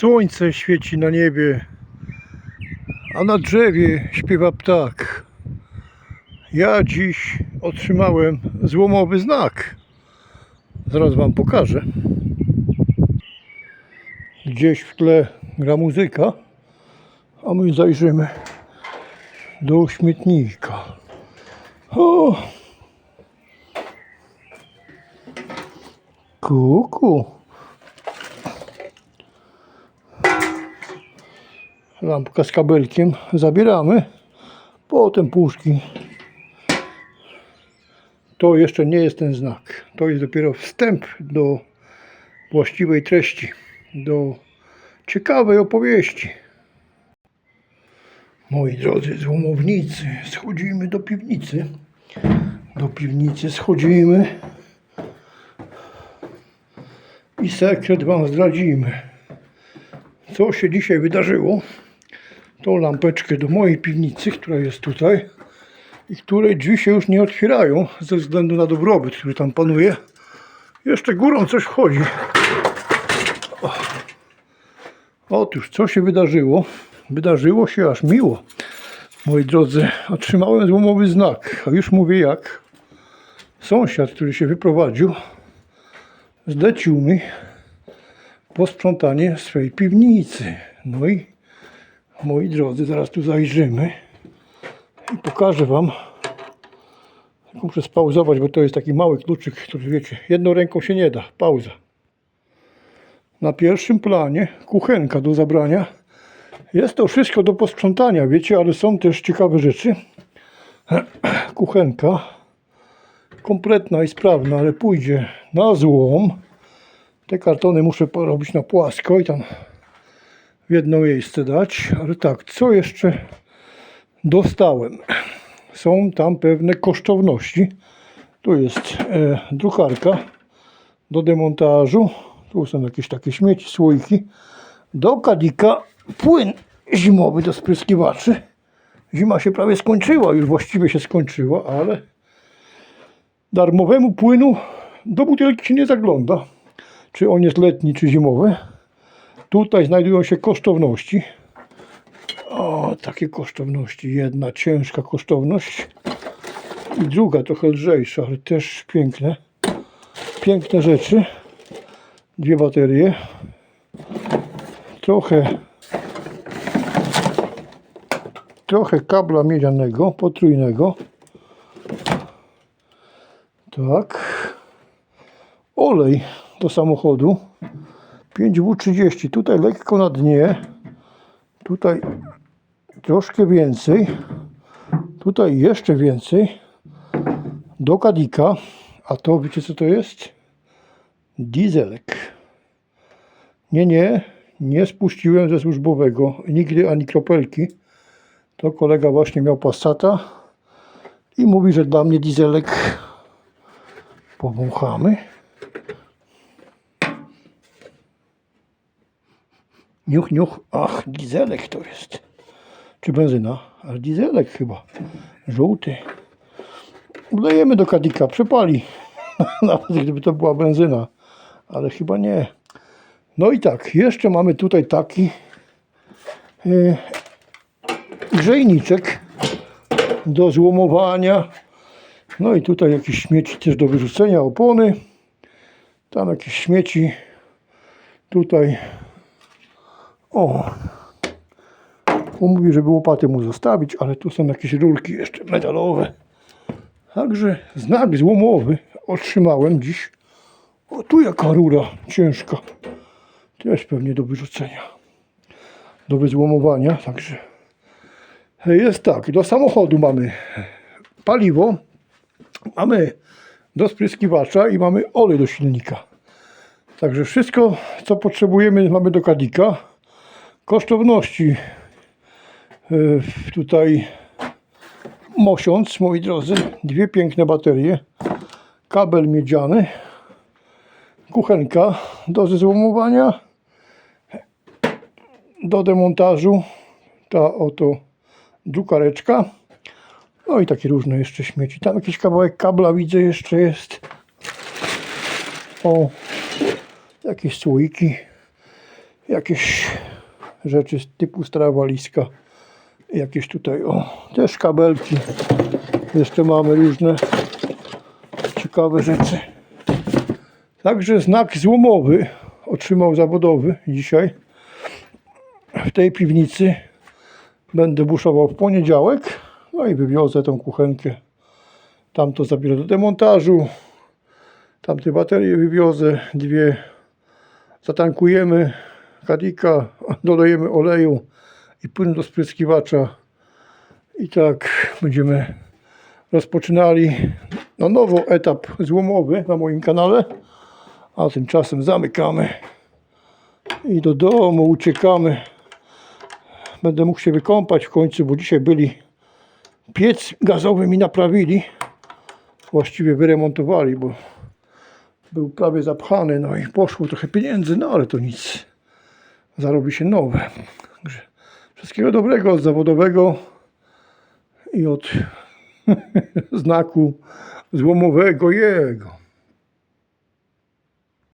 Słońce świeci na niebie, a na drzewie śpiewa ptak. Ja dziś otrzymałem złomowy znak. Zaraz Wam pokażę. Gdzieś w tle gra muzyka, a my zajrzymy do śmietnika. O! Kuku. Lampka z kabelkiem zabieramy. Potem puszki. To jeszcze nie jest ten znak. To jest dopiero wstęp do właściwej treści, do ciekawej opowieści. Moi drodzy złomownicy, schodzimy do piwnicy. Do piwnicy schodzimy i sekret Wam zdradzimy. Co się dzisiaj wydarzyło? Tą lampeczkę do mojej piwnicy, która jest tutaj i której drzwi się już nie otwierają ze względu na dobrobyt, który tam panuje. Jeszcze górą coś wchodzi. O. Otóż, co się wydarzyło? Wydarzyło się aż miło. Moi drodzy, otrzymałem złomowy znak, a już mówię jak. Sąsiad, który się wyprowadził, zlecił mi posprzątanie swej piwnicy. No i moi drodzy, zaraz tu zajrzymy i pokażę Wam. Muszę spauzować, bo to jest taki mały kluczyk, który wiecie, jedną ręką się nie da. Pauza. Na pierwszym planie kuchenka do zabrania. Jest to wszystko do posprzątania, wiecie, ale są też ciekawe rzeczy. Kuchenka kompletna i sprawna, ale pójdzie na złom. Te kartony muszę porobić na płasko i tam w jedno miejsce dać. Ale tak, co jeszcze dostałem? Są tam pewne kosztowności. Tu jest e, drukarka do demontażu. Tu są jakieś takie śmieci, słoiki. Do kadika płyn zimowy do spryskiwaczy. Zima się prawie skończyła, już właściwie się skończyła, ale darmowemu płynu do butelki się nie zagląda. Czy on jest letni, czy zimowy. Tutaj znajdują się kosztowności. O, takie kosztowności. Jedna ciężka kosztowność i druga trochę lżejsza, ale też piękne. Piękne rzeczy. Dwie baterie. Trochę trochę kabla miedzianego, potrójnego. Tak. Olej do samochodu. 5W30. Tutaj lekko na dnie. Tutaj troszkę więcej. Tutaj jeszcze więcej. Do kadika. A to wiecie co to jest? Dieselek. Nie, nie. Nie spuściłem ze służbowego. Nigdy ani kropelki. To kolega właśnie miał Passata i mówi, że dla mnie dieselek powąchamy. Niuch, niuch. Ach, dieselek to jest. Czy benzyna? Ale dieselek chyba. Żółty. Wlejemy do kadika, przepali. Nawet gdyby to była benzyna. Ale chyba nie. No i tak, jeszcze mamy tutaj taki e, grzejniczek do złomowania. No i tutaj jakieś śmieci też do wyrzucenia, opony. Tam jakieś śmieci. Tutaj. O. On mówi, żeby łopaty mu zostawić, ale tu są jakieś rurki jeszcze metalowe. Także znak złomowy otrzymałem dziś. O, tu jaka rura ciężka. Też pewnie do wyrzucenia. Do wyzłomowania, także jest tak, do samochodu mamy paliwo, mamy do spryskiwacza i mamy olej do silnika. Także wszystko, co potrzebujemy, mamy do kadika. Kosztowności yy, tutaj mosiąc, moi drodzy, dwie piękne baterie, kabel miedziany, kuchenka do zezłomowania, do demontażu, ta oto drukareczka. No i takie różne jeszcze śmieci. Tam jakiś kawałek kabla widzę jeszcze jest. O, jakieś słoiki. jakieś rzeczy typu stara walizka. Jakieś tutaj, o, też kabelki. Jeszcze mamy różne ciekawe rzeczy. Także znak złomowy otrzymał zawodowy dzisiaj w tej piwnicy. Będę buszował w poniedziałek. No i wywiozę tą kuchenkę. Tam to zabiorę do demontażu. Tamte baterie wywiozę. Dwie zatankujemy kadika, dolejemy oleju i płyn do spryskiwacza. I tak będziemy rozpoczynali na nowo etap złomowy na moim kanale. A tymczasem zamykamy i do domu uciekamy. Będę mógł się wykąpać w końcu, bo dzisiaj byli piec gazowy mi naprawili. Właściwie wyremontowali, bo był prawie zapchany, no i poszło trochę pieniędzy, no ale to nic. Zarobi się nowe. Także wszystkiego dobrego od zawodowego i od znaku złomowego jego.